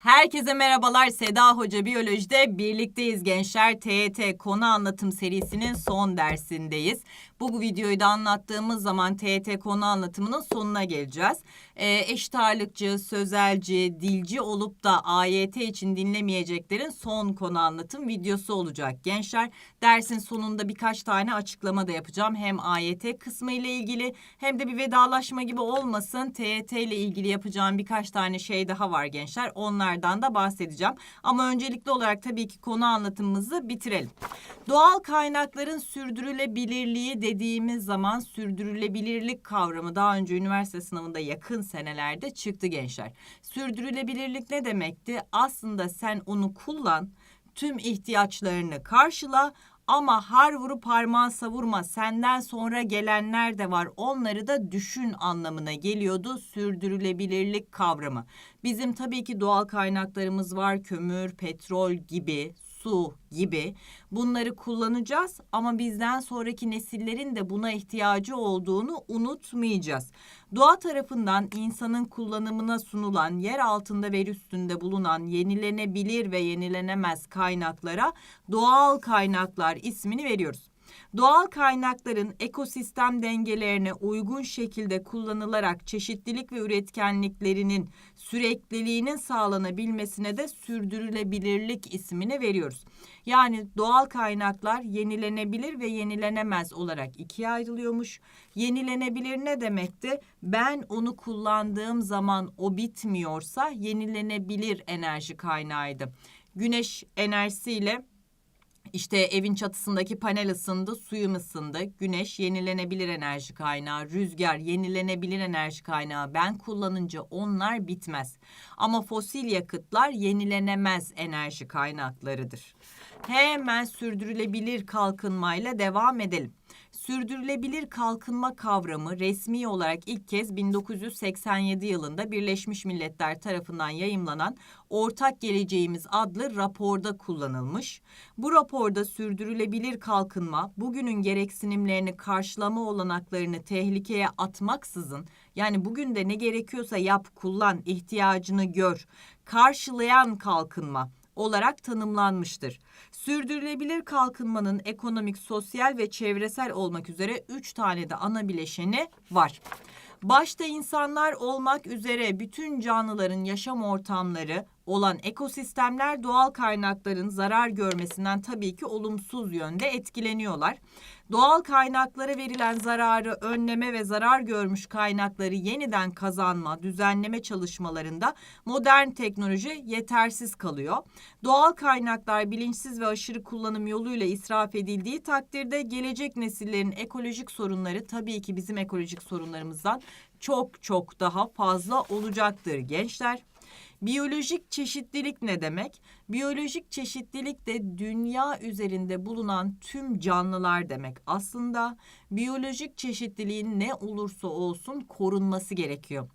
Herkese merhabalar. Seda Hoca Biyoloji'de birlikteyiz gençler. TET konu anlatım serisinin son dersindeyiz. Bu videoyu da anlattığımız zaman TET konu anlatımının sonuna geleceğiz. Ee, eşit ağırlıkçı, sözelci, dilci olup da AYT için dinlemeyeceklerin son konu anlatım videosu olacak gençler. Dersin sonunda birkaç tane açıklama da yapacağım. Hem AYT kısmı ile ilgili hem de bir vedalaşma gibi olmasın. TET ile ilgili yapacağım birkaç tane şey daha var gençler. Onlardan da bahsedeceğim. Ama öncelikli olarak tabii ki konu anlatımımızı bitirelim. Doğal kaynakların sürdürülebilirliği dediğimiz zaman sürdürülebilirlik kavramı daha önce üniversite sınavında yakın senelerde çıktı gençler. Sürdürülebilirlik ne demekti? Aslında sen onu kullan, tüm ihtiyaçlarını karşıla ama har vurup parmağı savurma senden sonra gelenler de var onları da düşün anlamına geliyordu sürdürülebilirlik kavramı. Bizim tabii ki doğal kaynaklarımız var kömür, petrol gibi su gibi bunları kullanacağız ama bizden sonraki nesillerin de buna ihtiyacı olduğunu unutmayacağız. Doğa tarafından insanın kullanımına sunulan yer altında ve üstünde bulunan yenilenebilir ve yenilenemez kaynaklara doğal kaynaklar ismini veriyoruz. Doğal kaynakların ekosistem dengelerine uygun şekilde kullanılarak çeşitlilik ve üretkenliklerinin sürekliliğinin sağlanabilmesine de sürdürülebilirlik ismini veriyoruz. Yani doğal kaynaklar yenilenebilir ve yenilenemez olarak ikiye ayrılıyormuş. Yenilenebilir ne demekti? Ben onu kullandığım zaman o bitmiyorsa yenilenebilir enerji kaynağıydı. Güneş enerjisiyle işte evin çatısındaki panel ısındı, suyum ısındı. Güneş yenilenebilir enerji kaynağı, rüzgar yenilenebilir enerji kaynağı. Ben kullanınca onlar bitmez. Ama fosil yakıtlar yenilenemez enerji kaynaklarıdır. Hemen sürdürülebilir kalkınmayla devam edelim. Sürdürülebilir kalkınma kavramı resmi olarak ilk kez 1987 yılında Birleşmiş Milletler tarafından yayımlanan Ortak Geleceğimiz adlı raporda kullanılmış. Bu raporda sürdürülebilir kalkınma bugünün gereksinimlerini karşılama olanaklarını tehlikeye atmaksızın yani bugün de ne gerekiyorsa yap, kullan, ihtiyacını gör, karşılayan kalkınma olarak tanımlanmıştır. Sürdürülebilir kalkınmanın ekonomik, sosyal ve çevresel olmak üzere üç tane de ana bileşeni var. Başta insanlar olmak üzere bütün canlıların yaşam ortamları olan ekosistemler doğal kaynakların zarar görmesinden tabii ki olumsuz yönde etkileniyorlar. Doğal kaynaklara verilen zararı önleme ve zarar görmüş kaynakları yeniden kazanma, düzenleme çalışmalarında modern teknoloji yetersiz kalıyor. Doğal kaynaklar bilinçsiz ve aşırı kullanım yoluyla israf edildiği takdirde gelecek nesillerin ekolojik sorunları tabii ki bizim ekolojik sorunlarımızdan çok çok daha fazla olacaktır gençler. Biyolojik çeşitlilik ne demek? Biyolojik çeşitlilik de dünya üzerinde bulunan tüm canlılar demek. Aslında biyolojik çeşitliliğin ne olursa olsun korunması gerekiyor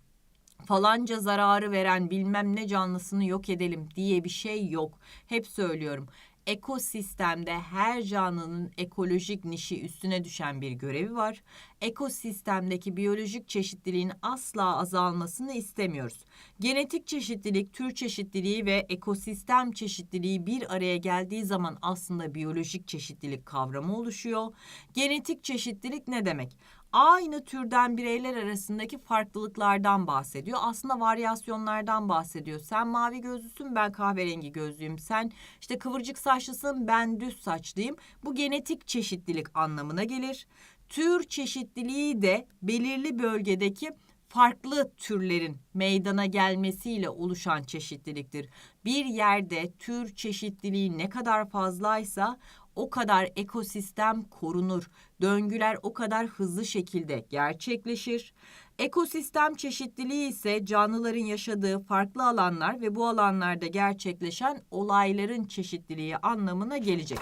falanca zararı veren bilmem ne canlısını yok edelim diye bir şey yok. Hep söylüyorum ekosistemde her canlının ekolojik nişi üstüne düşen bir görevi var. Ekosistemdeki biyolojik çeşitliliğin asla azalmasını istemiyoruz. Genetik çeşitlilik, tür çeşitliliği ve ekosistem çeşitliliği bir araya geldiği zaman aslında biyolojik çeşitlilik kavramı oluşuyor. Genetik çeşitlilik ne demek? Aynı türden bireyler arasındaki farklılıklardan bahsediyor. Aslında varyasyonlardan bahsediyor. Sen mavi gözlüsün, ben kahverengi gözlüyüm. Sen işte kıvırcık saçlısın, ben düz saçlıyım. Bu genetik çeşitlilik anlamına gelir. Tür çeşitliliği de belirli bölgedeki farklı türlerin meydana gelmesiyle oluşan çeşitliliktir. Bir yerde tür çeşitliliği ne kadar fazlaysa o kadar ekosistem korunur. Döngüler o kadar hızlı şekilde gerçekleşir. Ekosistem çeşitliliği ise canlıların yaşadığı farklı alanlar ve bu alanlarda gerçekleşen olayların çeşitliliği anlamına gelecek.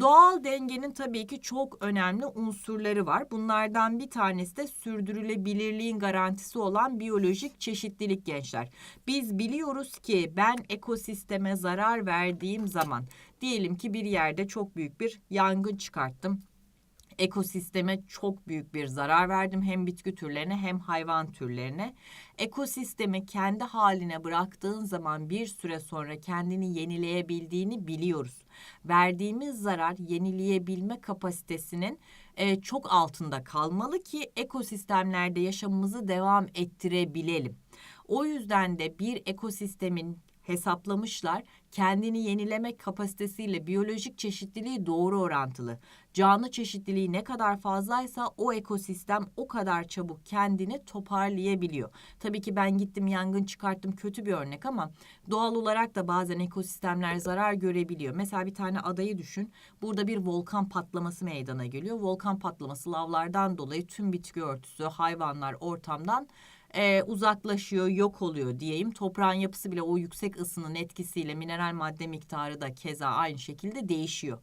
Doğal dengenin tabii ki çok önemli unsurları var. Bunlardan bir tanesi de sürdürülebilirliğin garantisi olan biyolojik çeşitlilik gençler. Biz biliyoruz ki ben ekosisteme zarar verdiğim zaman diyelim ki bir yerde çok büyük bir yangın çıkarttım ekosisteme çok büyük bir zarar verdim. Hem bitki türlerine hem hayvan türlerine. Ekosistemi kendi haline bıraktığın zaman bir süre sonra kendini yenileyebildiğini biliyoruz. Verdiğimiz zarar yenileyebilme kapasitesinin e, çok altında kalmalı ki ekosistemlerde yaşamımızı devam ettirebilelim. O yüzden de bir ekosistemin hesaplamışlar. Kendini yenileme kapasitesiyle biyolojik çeşitliliği doğru orantılı. Canlı çeşitliliği ne kadar fazlaysa o ekosistem o kadar çabuk kendini toparlayabiliyor. Tabii ki ben gittim yangın çıkarttım kötü bir örnek ama doğal olarak da bazen ekosistemler zarar görebiliyor. Mesela bir tane adayı düşün. Burada bir volkan patlaması meydana geliyor. Volkan patlaması lavlardan dolayı tüm bitki örtüsü, hayvanlar ortamdan e, uzaklaşıyor, yok oluyor diyeyim. Toprağın yapısı bile o yüksek ısının etkisiyle mineral madde miktarı da keza aynı şekilde değişiyor.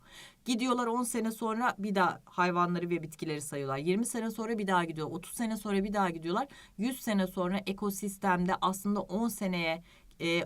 Gidiyorlar 10 sene sonra bir daha hayvanları ve bitkileri sayıyorlar. 20 sene sonra bir daha gidiyor. 30 sene sonra bir daha gidiyorlar. 100 sene sonra ekosistemde aslında 10 seneye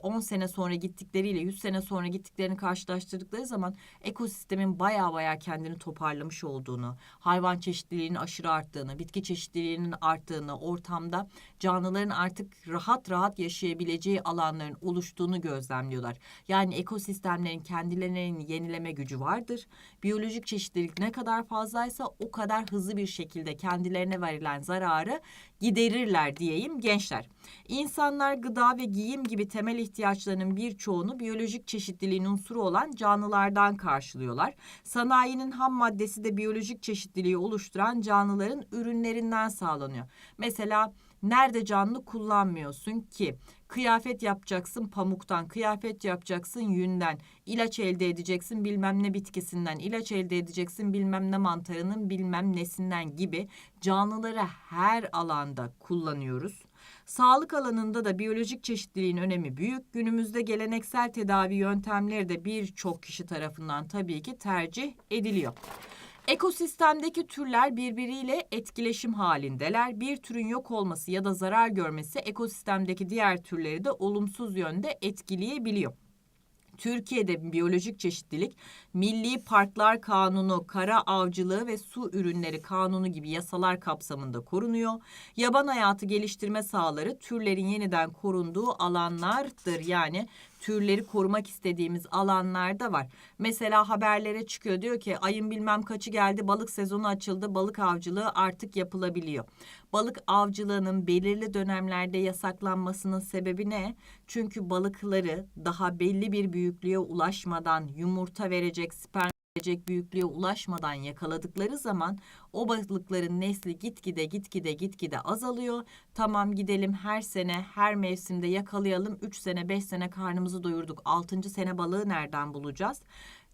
10 sene sonra gittikleriyle 100 sene sonra gittiklerini karşılaştırdıkları zaman ekosistemin baya baya kendini toparlamış olduğunu, hayvan çeşitliliğinin aşırı arttığını, bitki çeşitliliğinin arttığını, ortamda canlıların artık rahat rahat yaşayabileceği alanların oluştuğunu gözlemliyorlar. Yani ekosistemlerin kendilerinin yenileme gücü vardır. Biyolojik çeşitlilik ne kadar fazlaysa o kadar hızlı bir şekilde kendilerine verilen zararı giderirler diyeyim gençler. İnsanlar gıda ve giyim gibi temel ihtiyaçlarının birçoğunu biyolojik çeşitliliğin unsuru olan canlılardan karşılıyorlar. Sanayinin ham maddesi de biyolojik çeşitliliği oluşturan canlıların ürünlerinden sağlanıyor. Mesela nerede canlı kullanmıyorsun ki? Kıyafet yapacaksın pamuktan, kıyafet yapacaksın yünden, ilaç elde edeceksin bilmem ne bitkisinden, ilaç elde edeceksin bilmem ne mantarının bilmem nesinden gibi canlıları her alanda kullanıyoruz. Sağlık alanında da biyolojik çeşitliliğin önemi büyük. Günümüzde geleneksel tedavi yöntemleri de birçok kişi tarafından tabii ki tercih ediliyor. Ekosistemdeki türler birbiriyle etkileşim halindeler. Bir türün yok olması ya da zarar görmesi ekosistemdeki diğer türleri de olumsuz yönde etkileyebiliyor. Türkiye'de biyolojik çeşitlilik Milli Parklar Kanunu, Kara Avcılığı ve Su Ürünleri Kanunu gibi yasalar kapsamında korunuyor. Yaban hayatı geliştirme sahaları türlerin yeniden korunduğu alanlardır. Yani türleri korumak istediğimiz alanlarda var. Mesela haberlere çıkıyor diyor ki ayın bilmem kaçı geldi balık sezonu açıldı balık avcılığı artık yapılabiliyor. Balık avcılığının belirli dönemlerde yasaklanmasının sebebi ne? Çünkü balıkları daha belli bir büyüklüğe ulaşmadan yumurta verecek sperm verecek büyüklüğe ulaşmadan yakaladıkları zaman o balıkların nesli gitgide gitgide gitgide azalıyor. Tamam gidelim her sene her mevsimde yakalayalım. 3 sene 5 sene karnımızı doyurduk. 6. sene balığı nereden bulacağız?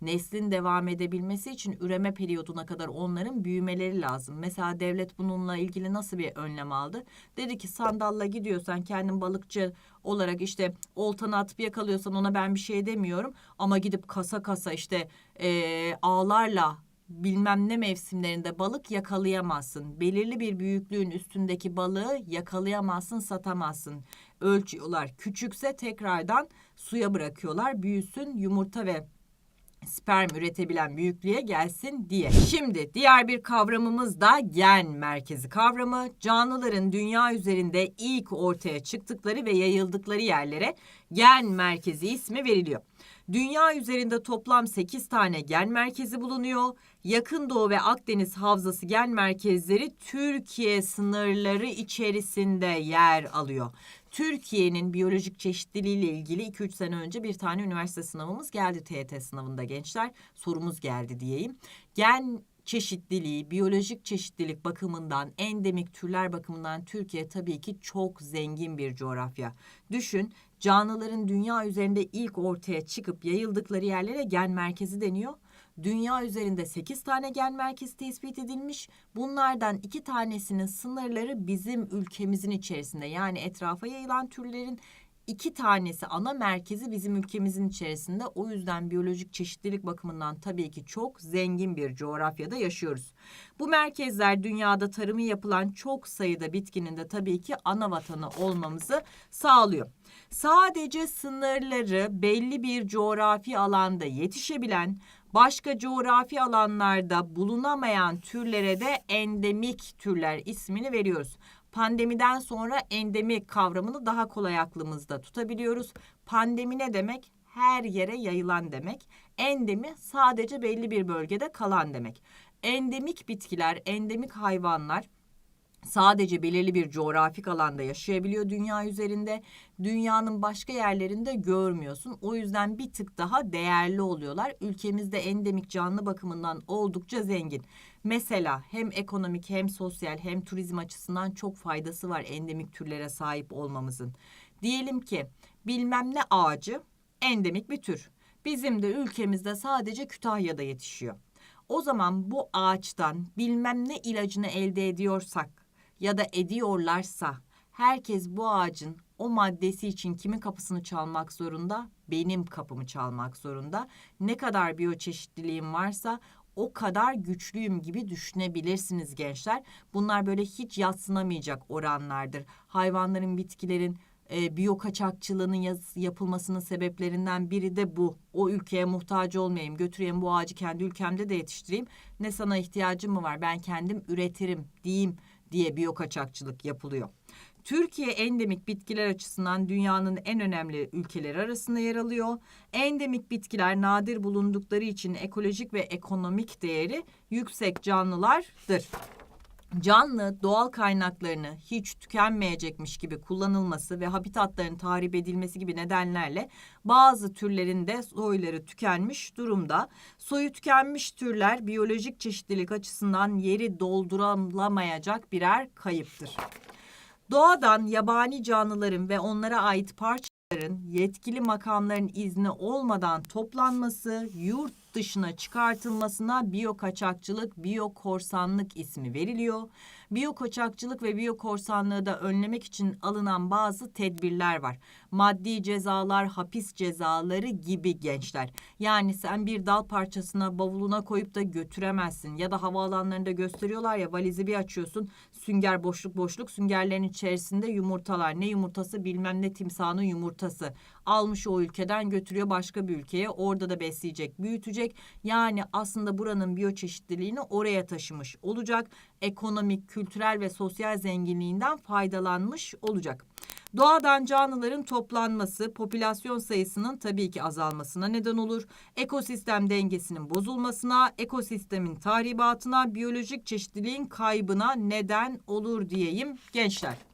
Neslin devam edebilmesi için üreme periyoduna kadar onların büyümeleri lazım. Mesela devlet bununla ilgili nasıl bir önlem aldı? Dedi ki sandalla gidiyorsan kendin balıkçı olarak işte oltanı atıp yakalıyorsan ona ben bir şey demiyorum. Ama gidip kasa kasa işte e, ağlarla bilmem ne mevsimlerinde balık yakalayamazsın. Belirli bir büyüklüğün üstündeki balığı yakalayamazsın, satamazsın. Ölçüyorlar. Küçükse tekrardan suya bırakıyorlar. Büyüsün yumurta ve sperm üretebilen büyüklüğe gelsin diye. Şimdi diğer bir kavramımız da gen merkezi kavramı. Canlıların dünya üzerinde ilk ortaya çıktıkları ve yayıldıkları yerlere gen merkezi ismi veriliyor. Dünya üzerinde toplam 8 tane gen merkezi bulunuyor. Yakın Doğu ve Akdeniz Havzası gen merkezleri Türkiye sınırları içerisinde yer alıyor. Türkiye'nin biyolojik çeşitliliği ile ilgili 2-3 sene önce bir tane üniversite sınavımız geldi TET sınavında gençler. Sorumuz geldi diyeyim. Gen çeşitliliği, biyolojik çeşitlilik bakımından, endemik türler bakımından Türkiye tabii ki çok zengin bir coğrafya. Düşün, canlıların dünya üzerinde ilk ortaya çıkıp yayıldıkları yerlere gen merkezi deniyor. Dünya üzerinde 8 tane gen merkezi tespit edilmiş. Bunlardan iki tanesinin sınırları bizim ülkemizin içerisinde. Yani etrafa yayılan türlerin iki tanesi ana merkezi bizim ülkemizin içerisinde. O yüzden biyolojik çeşitlilik bakımından tabii ki çok zengin bir coğrafyada yaşıyoruz. Bu merkezler dünyada tarımı yapılan çok sayıda bitkinin de tabii ki ana vatanı olmamızı sağlıyor. Sadece sınırları belli bir coğrafi alanda yetişebilen Başka coğrafi alanlarda bulunamayan türlere de endemik türler ismini veriyoruz. Pandemiden sonra endemik kavramını daha kolay aklımızda tutabiliyoruz. Pandemi ne demek? Her yere yayılan demek. Endemi sadece belli bir bölgede kalan demek. Endemik bitkiler, endemik hayvanlar sadece belirli bir coğrafik alanda yaşayabiliyor dünya üzerinde. Dünyanın başka yerlerinde görmüyorsun. O yüzden bir tık daha değerli oluyorlar. Ülkemizde endemik canlı bakımından oldukça zengin. Mesela hem ekonomik hem sosyal hem turizm açısından çok faydası var endemik türlere sahip olmamızın. Diyelim ki bilmem ne ağacı endemik bir tür. Bizim de ülkemizde sadece Kütahya'da yetişiyor. O zaman bu ağaçtan bilmem ne ilacını elde ediyorsak ya da ediyorlarsa herkes bu ağacın o maddesi için kimin kapısını çalmak zorunda? Benim kapımı çalmak zorunda. Ne kadar biyoçeşitliliğim varsa o kadar güçlüyüm gibi düşünebilirsiniz gençler. Bunlar böyle hiç yatsınamayacak oranlardır. Hayvanların, bitkilerin e, biyo kaçakçılığının yaz- yapılmasının sebeplerinden biri de bu. O ülkeye muhtaç olmayayım, götüreyim bu ağacı kendi ülkemde de yetiştireyim. Ne sana ihtiyacım mı var? Ben kendim üretirim diyeyim diye biyo kaçakçılık yapılıyor. Türkiye endemik bitkiler açısından dünyanın en önemli ülkeleri arasında yer alıyor. Endemik bitkiler nadir bulundukları için ekolojik ve ekonomik değeri yüksek canlılardır. Canlı doğal kaynaklarını hiç tükenmeyecekmiş gibi kullanılması ve habitatların tahrip edilmesi gibi nedenlerle bazı türlerin de soyları tükenmiş durumda. Soyu tükenmiş türler biyolojik çeşitlilik açısından yeri doldurulamayacak birer kayıptır. Doğadan yabani canlıların ve onlara ait parçaların yetkili makamların izni olmadan toplanması, yurt dışına çıkartılmasına biyokaçakçılık, biyokorsanlık ismi veriliyor. Biyokaçakçılık ve biyokorsanlığı da önlemek için alınan bazı tedbirler var. Maddi cezalar, hapis cezaları gibi gençler. Yani sen bir dal parçasına bavuluna koyup da götüremezsin. Ya da havaalanlarında gösteriyorlar ya valizi bir açıyorsun sünger boşluk boşluk süngerlerin içerisinde yumurtalar. Ne yumurtası bilmem ne timsahının yumurtası. Almış o ülkeden götürüyor başka bir ülkeye. Orada da besleyecek, büyütecek. Yani aslında buranın biyoçeşitliliğini oraya taşımış olacak. Ekonomik, kültürel ve sosyal zenginliğinden faydalanmış olacak. Doğadan canlıların toplanması popülasyon sayısının tabii ki azalmasına neden olur. Ekosistem dengesinin bozulmasına, ekosistemin tahribatına, biyolojik çeşitliliğin kaybına neden olur diyeyim gençler.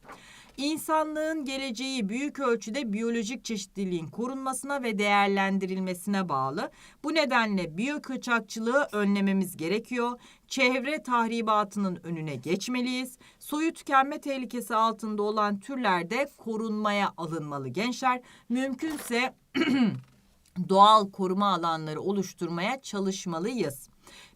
İnsanlığın geleceği büyük ölçüde biyolojik çeşitliliğin korunmasına ve değerlendirilmesine bağlı. Bu nedenle biyokaçakçılığı önlememiz gerekiyor. Çevre tahribatının önüne geçmeliyiz. Soyu tükenme tehlikesi altında olan türlerde korunmaya alınmalı gençler. Mümkünse doğal koruma alanları oluşturmaya çalışmalıyız.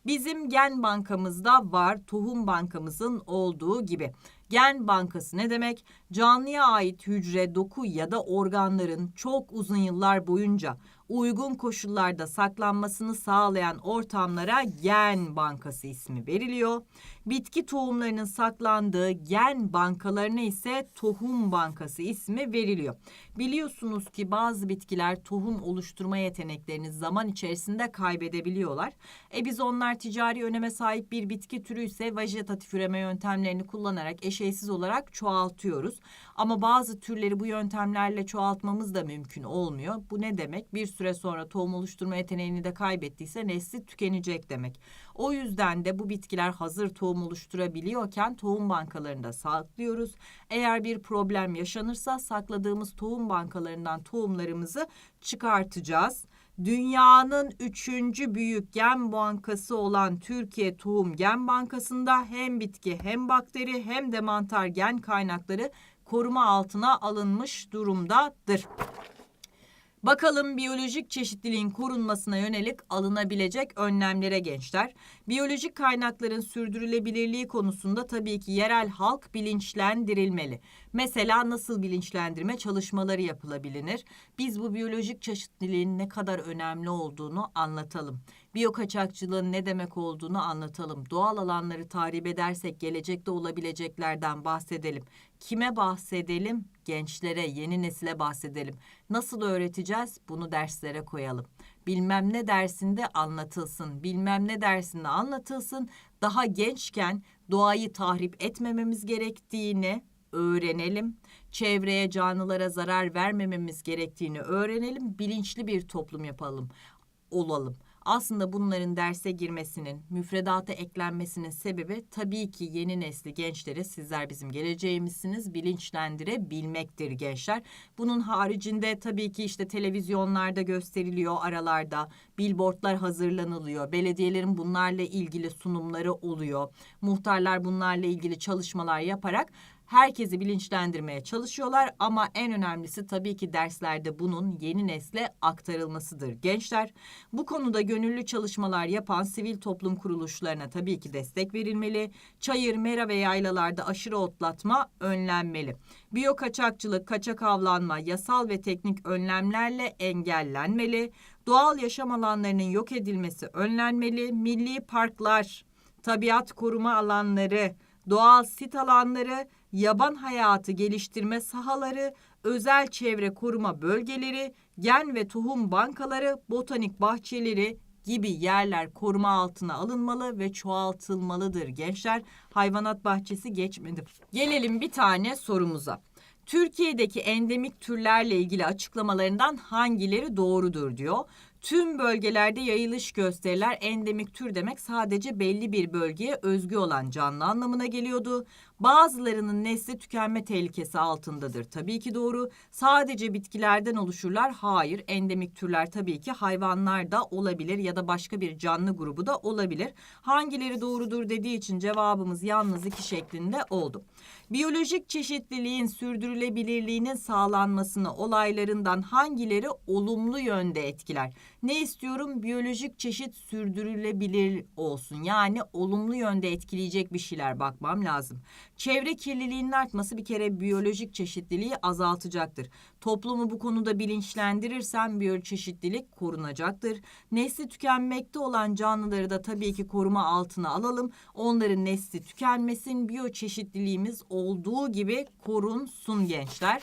Bizim gen bankamızda var tohum bankamızın olduğu gibi. Gen bankası ne demek? Canlıya ait hücre, doku ya da organların çok uzun yıllar boyunca uygun koşullarda saklanmasını sağlayan ortamlara gen bankası ismi veriliyor. Bitki tohumlarının saklandığı gen bankalarına ise tohum bankası ismi veriliyor. Biliyorsunuz ki bazı bitkiler tohum oluşturma yeteneklerini zaman içerisinde kaybedebiliyorlar. E biz onlar ticari öneme sahip bir bitki türü ise vejetatif üreme yöntemlerini kullanarak eşeysiz olarak çoğaltıyoruz. Ama bazı türleri bu yöntemlerle çoğaltmamız da mümkün olmuyor. Bu ne demek? Bir süre sonra tohum oluşturma yeteneğini de kaybettiyse nesli tükenecek demek. O yüzden de bu bitkiler hazır tohum oluşturabiliyorken tohum bankalarında saklıyoruz. Eğer bir problem yaşanırsa sakladığımız tohum bankalarından tohumlarımızı çıkartacağız. Dünyanın üçüncü büyük gen bankası olan Türkiye Tohum Gen Bankası'nda hem bitki hem bakteri hem de mantar gen kaynakları koruma altına alınmış durumdadır. Bakalım biyolojik çeşitliliğin korunmasına yönelik alınabilecek önlemlere gençler. Biyolojik kaynakların sürdürülebilirliği konusunda tabii ki yerel halk bilinçlendirilmeli. Mesela nasıl bilinçlendirme çalışmaları yapılabilir? Biz bu biyolojik çeşitliliğin ne kadar önemli olduğunu anlatalım. Biyokaçakçılığın ne demek olduğunu anlatalım. Doğal alanları tahrip edersek gelecekte olabileceklerden bahsedelim. Kime bahsedelim? Gençlere, yeni nesile bahsedelim. Nasıl öğreteceğiz? Bunu derslere koyalım. bilmem ne dersinde anlatılsın. Bilmem ne dersinde anlatılsın. Daha gençken doğayı tahrip etmememiz gerektiğini öğrenelim. Çevreye, canlılara zarar vermememiz gerektiğini öğrenelim. Bilinçli bir toplum yapalım, olalım. Aslında bunların derse girmesinin, müfredata eklenmesinin sebebi tabii ki yeni nesli gençlere sizler bizim geleceğimizsiniz bilinçlendirebilmektir gençler. Bunun haricinde tabii ki işte televizyonlarda gösteriliyor aralarda, billboardlar hazırlanılıyor, belediyelerin bunlarla ilgili sunumları oluyor. Muhtarlar bunlarla ilgili çalışmalar yaparak herkesi bilinçlendirmeye çalışıyorlar ama en önemlisi tabii ki derslerde bunun yeni nesle aktarılmasıdır. Gençler bu konuda gönüllü çalışmalar yapan sivil toplum kuruluşlarına tabii ki destek verilmeli. Çayır, mera ve yaylalarda aşırı otlatma önlenmeli. Biyo kaçakçılık, kaçak avlanma yasal ve teknik önlemlerle engellenmeli. Doğal yaşam alanlarının yok edilmesi önlenmeli. Milli parklar, tabiat koruma alanları, doğal sit alanları, yaban hayatı geliştirme sahaları, özel çevre koruma bölgeleri, gen ve tohum bankaları, botanik bahçeleri gibi yerler koruma altına alınmalı ve çoğaltılmalıdır gençler. Hayvanat bahçesi geçmedi. Gelelim bir tane sorumuza. Türkiye'deki endemik türlerle ilgili açıklamalarından hangileri doğrudur diyor. Tüm bölgelerde yayılış gösteriler endemik tür demek sadece belli bir bölgeye özgü olan canlı anlamına geliyordu. Bazılarının nesli tükenme tehlikesi altındadır. Tabii ki doğru. Sadece bitkilerden oluşurlar. Hayır, endemik türler tabii ki hayvanlar da olabilir ya da başka bir canlı grubu da olabilir. Hangileri doğrudur dediği için cevabımız yalnız iki şeklinde oldu. Biyolojik çeşitliliğin sürdürülebilirliğinin sağlanmasını olaylarından hangileri olumlu yönde etkiler? Ne istiyorum? Biyolojik çeşit sürdürülebilir olsun. Yani olumlu yönde etkileyecek bir şeyler bakmam lazım. Çevre kirliliğinin artması bir kere biyolojik çeşitliliği azaltacaktır. Toplumu bu konuda bilinçlendirirsen biyoçeşitlilik korunacaktır. Nesli tükenmekte olan canlıları da tabii ki koruma altına alalım. Onların nesli tükenmesin, biyoçeşitliliğimiz olduğu gibi korunsun gençler.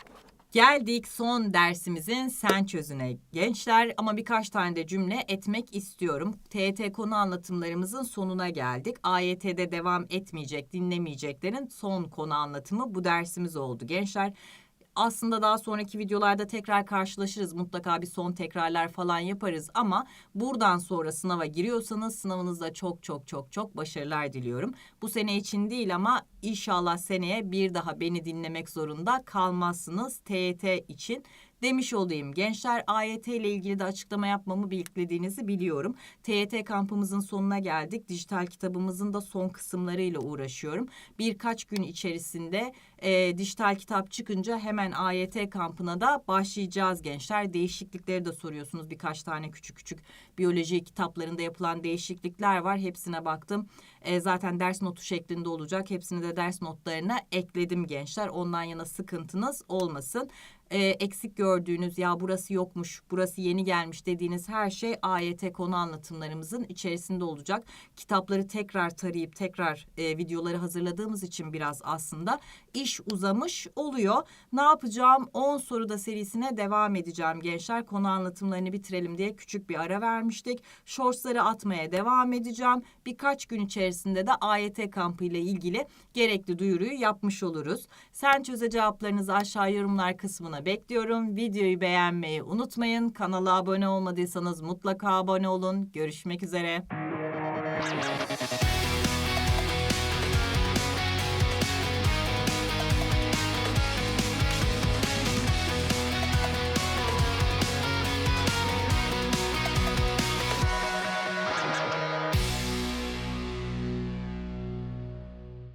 Geldik son dersimizin sen çözüne gençler ama birkaç tane de cümle etmek istiyorum. TET konu anlatımlarımızın sonuna geldik. AYT'de devam etmeyecek, dinlemeyeceklerin son konu anlatımı bu dersimiz oldu gençler. Aslında daha sonraki videolarda tekrar karşılaşırız. Mutlaka bir son tekrarlar falan yaparız ama buradan sonra sınava giriyorsanız sınavınızda çok çok çok çok başarılar diliyorum. Bu sene için değil ama inşallah seneye bir daha beni dinlemek zorunda kalmazsınız TYT için demiş olayım. Gençler AYT ile ilgili de açıklama yapmamı beklediğinizi biliyorum. TYT kampımızın sonuna geldik. Dijital kitabımızın da son kısımlarıyla uğraşıyorum. Birkaç gün içerisinde e, dijital kitap çıkınca hemen AYT kampına da başlayacağız gençler. Değişiklikleri de soruyorsunuz. Birkaç tane küçük küçük biyoloji kitaplarında yapılan değişiklikler var. Hepsine baktım. E, zaten ders notu şeklinde olacak. Hepsini de ders notlarına ekledim gençler. Ondan yana sıkıntınız olmasın e, eksik gördüğünüz ya burası yokmuş, burası yeni gelmiş dediğiniz her şey AYT konu anlatımlarımızın içerisinde olacak. Kitapları tekrar tarayıp tekrar e, videoları hazırladığımız için biraz aslında iş uzamış oluyor. Ne yapacağım? 10 soruda serisine devam edeceğim gençler. Konu anlatımlarını bitirelim diye küçük bir ara vermiştik. Shortsları atmaya devam edeceğim. Birkaç gün içerisinde de AYT kampı ile ilgili gerekli duyuruyu yapmış oluruz. Sen çöze cevaplarınızı aşağı yorumlar kısmına bekliyorum. Videoyu beğenmeyi unutmayın. Kanala abone olmadıysanız mutlaka abone olun. Görüşmek üzere.